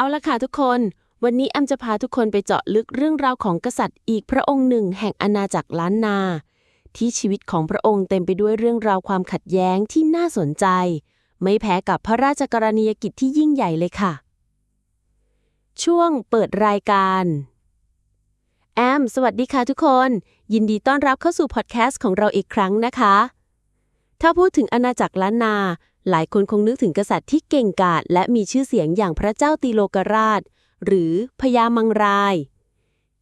เอาละค่ะทุกคน วันนี้แอมจะพาทุกคนไปเจาะลึกเรื่องราวของกษัตริย์อีกพระองค์หนึ่งแห่งอาณาจักรล้านนา ที่ชีวิตของพระองค์เต็มไปด้วยเรื่องราวความขัดแย้งที่น่าสนใจ ไม่แพ้กับพระราชกรณียกิจที่ยิ่งใหญ่เลยค่ะ ช่วงเปิดรายการแอม สวัสดีค่ะทุกคน ยินดีต้อนรับเข้าสู่พอดแคสต์ของเราอีกครั้งนะคะ ถ้าพูดถึงอาณาจักรล้านนา หลายคนคงนึกถึงกษัตริย์ที่เก่งกาจและมีชื่อเสียงอย่างพระเจ้าตีโลกราช หรือพญามังราย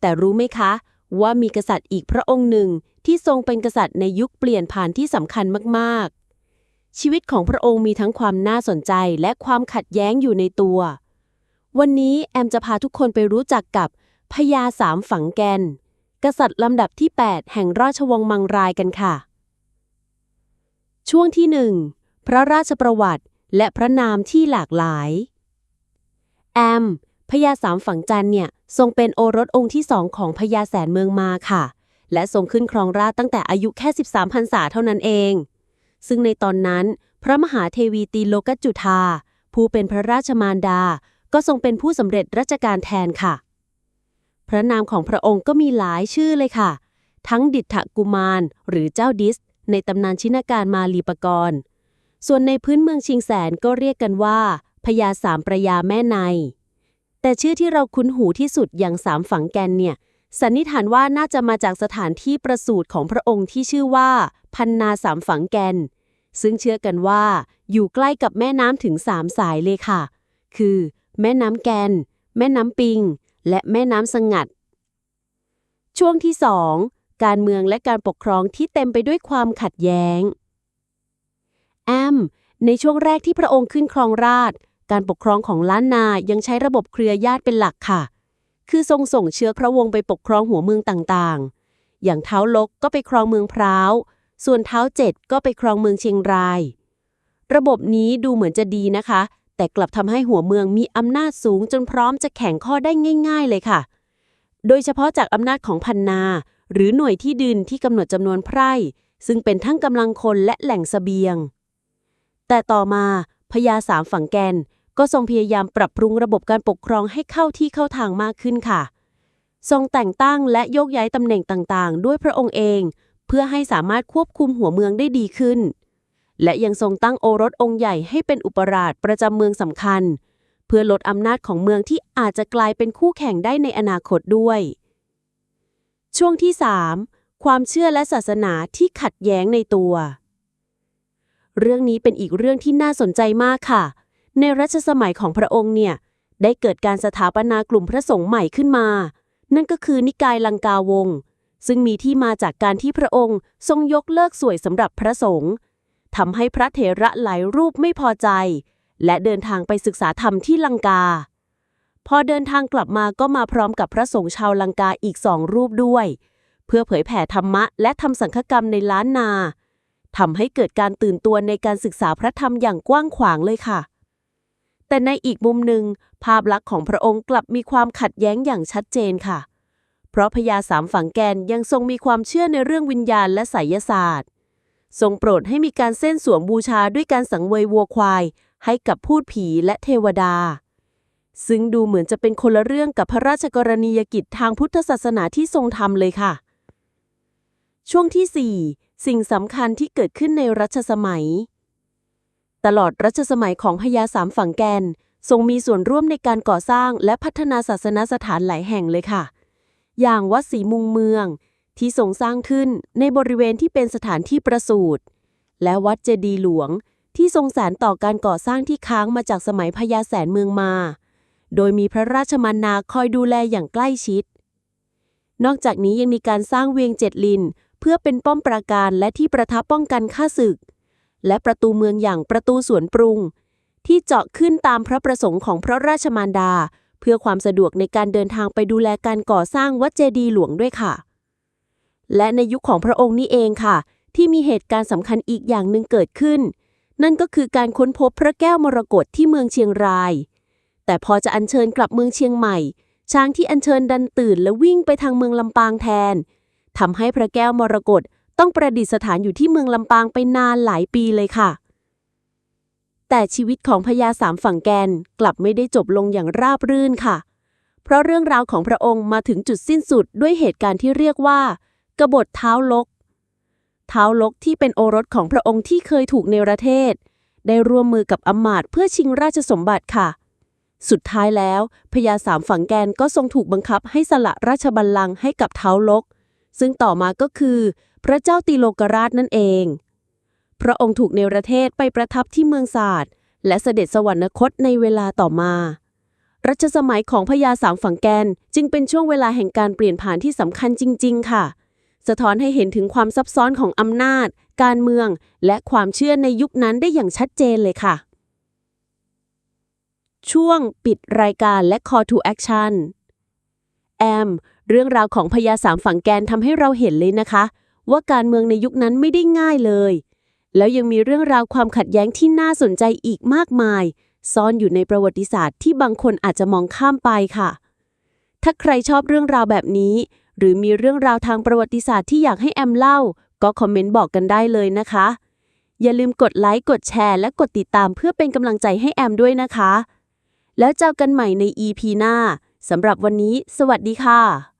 แต่รู้ไหมคะ ว่ามีกษัตริย์อีกพระองค์หนึ่งที่ทรงเป็นกษัตริย์ในยุคเปลี่ยนผ่านที่สำคัญมากๆ ชีวิตของพระองค์มีทั้งความน่าสนใจและความขัดแย้งอยู่ในตัว วันนี้แอมจะพาทุกคนไปรู้จักกับพญาสามฝังแกน กษัตริย์ลำดับที่ 8 แห่งราชวงศ์มังรายกันค่ะ ช่วงที่หนึ่ง พระราชประวัติ และพระนามที่หลากหลาย แอม พญาสามฝังจันเนี่ย ทรงเป็นโอรสองค์ที่สองของพญาแสนเมืองมาค่ะ และทรงขึ้นครองราชตั้งแต่อายุแค่ 13พรรษาเท่านั้นเอง ซึ่งในตอนนั้น พระมหาเทวีตีโลกจุธา ผู้เป็นพระราชมารดา ก็ทรงเป็นผู้สำเร็จราชการแทนค่ะ พระนามของพระองค์ก็มีหลายชื่อเลยค่ะ ทั้งดิษฐกุมาร หรือเจ้าดิส ในตำนานชินาการมาลีปกรณ์ ส่วนในพื้นเมืองชิงแสนก็เรียกกันว่าพญาสามประยาแม่ใน แต่ชื่อที่เราคุ้นหูที่สุดอย่างสามฝังแกนเนี่ย สันนิษฐานว่าน่าจะมาจากสถานที่ประสูติของพระองค์ที่ชื่อว่าพันนาสามฝังแกน ซึ่งเชื่อกันว่า อยู่ใกล้กับแม่น้ำถึงสามสายเลยค่ะ คือ แม่น้ำแกน แม่น้ำปิง และแม่น้ำสงัด ช่วงที่2การเมืองและการปกครองที่เต็มไปด้วยความขัดแย้ง แอม ในช่วงแรกที่พระองค์ขึ้นครองราช การปกครองของล้านนายังใช้ระบบเครือญาติเป็นหลักค่ะ คือทรงส่งเชื้อพระวงศ์ไปปกครองหัวเมืองต่างๆ อย่างเท้าลกก็ไปครองเมืองพร้าว ส่วนเท้าเจ็ดก็ไปครองเมืองเชียงราย ระบบนี้ดูเหมือนจะดีนะคะ แต่กลับทำให้หัวเมืองมีอำนาจสูงจนพร้อมจะแข่งข้อได้ง่าย ๆ เลยค่ะ โดยเฉพาะจากอำนาจของพันนา หรือหน่วยที่ดินที่กำหนดจำนวนไพร่ซึ่งเป็นทั้งกำลังคนและแหล่งเสบียง แต่ต่อมาพญาสามฝั่งแกน ก็ทรงพยายามปรับปรุงระบบการปกครองให้เข้าที่เข้าทางมากขึ้นค่ะ ทรงแต่งตั้งและโยกย้ายตำแหน่งต่างๆ ด้วยพระองค์เอง เพื่อให้สามารถควบคุมหัวเมืองได้ดีขึ้น และยังทรงตั้งโอรสองค์ใหญ่ให้เป็นอุปราชประจำเมืองสำคัญ เพื่อลดอำนาจของเมืองที่อาจจะกลายเป็นคู่แข่งได้ในอนาคตด้วย ช่วงที่ 3 ความเชื่อและศาสนาที่ขัดแย้งในตัว เรื่องนี้เป็นอีกเรื่องที่น่าสนใจมากค่ะ ในรัชสมัยของพระองค์เนี่ย ได้เกิดการสถาปนากลุ่มพระสงฆ์ใหม่ขึ้นมา นั่นก็คือนิกายลังกาวง ซึ่งมีที่มาจากการที่พระองค์ทรงยกเลิกสวยสำหรับพระสงฆ์ทำให้พระเถระหลายรูปไม่พอใจ และเดินทางไปศึกษาธรรมที่ลังกา พอเดินทางกลับมาก็มาพร้อมกับพระสงฆ์ชาวลังกาอีกสองรูปด้วย เพื่อเผยแผ่ธรรมะและทำสังฆกรรมในล้านนา ทำให้เกิดการตื่นตัวในการศึกษาพระธรรมอย่างกว้างขวางเลยค่ะ แต่ในอีกมุมหนึ่ง ภาพลักษณ์ของพระองค์กลับมีความขัดแย้งอย่างชัดเจนค่ะ เพราะพญาสามฝังแกนยังทรงมีความเชื่อในเรื่องวิญญาณและไสยศาสตร์ ทรงโปรดให้มีการเส้นสวมบูชาด้วยการสังเวยวัวควาย ให้กับพูดผีและเทวดา ซึ่งดูเหมือนจะเป็นคนละเรื่องกับพระราชกรณียกิจทางพุทธศาสนาที่ทรงทำเลยค่ะ ช่วงที่4 สิ่งสำคัญที่เกิดขึ้นในรัชสมัย ตลอดรัชสมัยของพญาสามฝั่งแกน ทรงมีส่วนร่วมในการก่อสร้างและพัฒนาศาสนสถานหลายแห่งเลยค่ะ อย่างวัดศรีมุงเมือง ที่ทรงสร้างขึ้นในบริเวณที่เป็นสถานที่ประสูติและวัดเจดีหลวง ที่ทรงสานต่อการก่อสร้างที่ค้างมาจากสมัยพญาแสนเมืองมา โดยมีพระราชมนาคอยดูแลอย่างใกล้ชิด นอกจากนี้ยังมีการสร้างเวียงเจ็ดลิน พื่อเป็นป้อมปราการและที่ประทับป้องกันข้าศึก และประตูเมืองอย่างประตูสวนปรุง ที่เจาะขึ้นตามพระประสงค์ของพระราชมารดา เพื่อความสะดวกในการเดินทางไปดูแลการก่อสร้างวัดเจดีย์หลวงด้วยค่ะ และในยุคของพระองค์นี่เองค่ะ ที่มีเหตุการณ์สำคัญอีกอย่างหนึ่งเกิดขึ้น นั่นก็คือการค้นพบพระแก้วมรกตที่เมืองเชียงราย แต่พอจะอัญเชิญกลับเมืองเชียงใหม่ ช้างที่อัญเชิญดันตื่นและวิ่งไปทางเมืองลำปางแทน ทำให้พระแก้วมรกตต้องประดิษฐานอยู่ที่เมืองลำปางไปนานหลายปีเลยค่ะ แต่ชีวิตของพญาสามฝั่งแกนกลับไม่ได้จบลงอย่างราบรื่นค่ะ เพราะเรื่องราวของพระองค์มาถึงจุดสิ้นสุดด้วยเหตุการณ์ที่เรียกว่ากบฏเท้าลก เท้าลกที่เป็นโอรสของพระองค์ที่เคยถูกเนรเทศ ได้ร่วมมือกับอมาตย์เพื่อชิงราชสมบัติค่ะสุดท้ายแล้วพญาสามฝั่งแกนก็ทรงถูกบังคับให้สละราชบัลลังก์ให้กับเท้าลก ซึ่งต่อมาก็คือ พระเจ้าตีโลกราชนั่นเอง พระองค์ถูกเนรเทศไปประทับที่เมืองศาสตร์และเสด็จสวรรคตในเวลาต่อมา รัชสมัยของพญาสามฝั่งแกนจึงเป็นช่วงเวลาแห่งการเปลี่ยนผ่านที่สำคัญจริง ๆ ค่ะ สะท้อนให้เห็นถึงความซับซ้อนของอำนาจ การเมือง และความเชื่อในยุคนั้นได้อย่างชัดเจนเลยค่ะ ช่วงปิดรายการและ Call to Action แอม เรื่องราวของพญาสามฝั่งแกนทำให้เราเห็นเลยนะคะ ว่าการเมืองในยุคนั้นไม่ได้ง่ายเลย แล้วยังมีเรื่องราวความขัดแย้งที่น่าสนใจอีกมากมาย ซ่อนอยู่ในประวัติศาสตร์ที่บางคนอาจจะมองข้ามไปค่ะ ถ้าใครชอบเรื่องราวแบบนี้ หรือมีเรื่องราวทางประวัติศาสตร์ที่อยากให้แอมเล่า ก็คอมเมนต์บอกกันได้เลยนะคะ อย่าลืมกดไลค์กดแชร์และกดติดตามเพื่อเป็นกำลังใจให้แอมด้วยนะคะ แล้วเจอกันใหม่ใน EP หน้าสำหรับวันนี้ สวัสดีค่ะ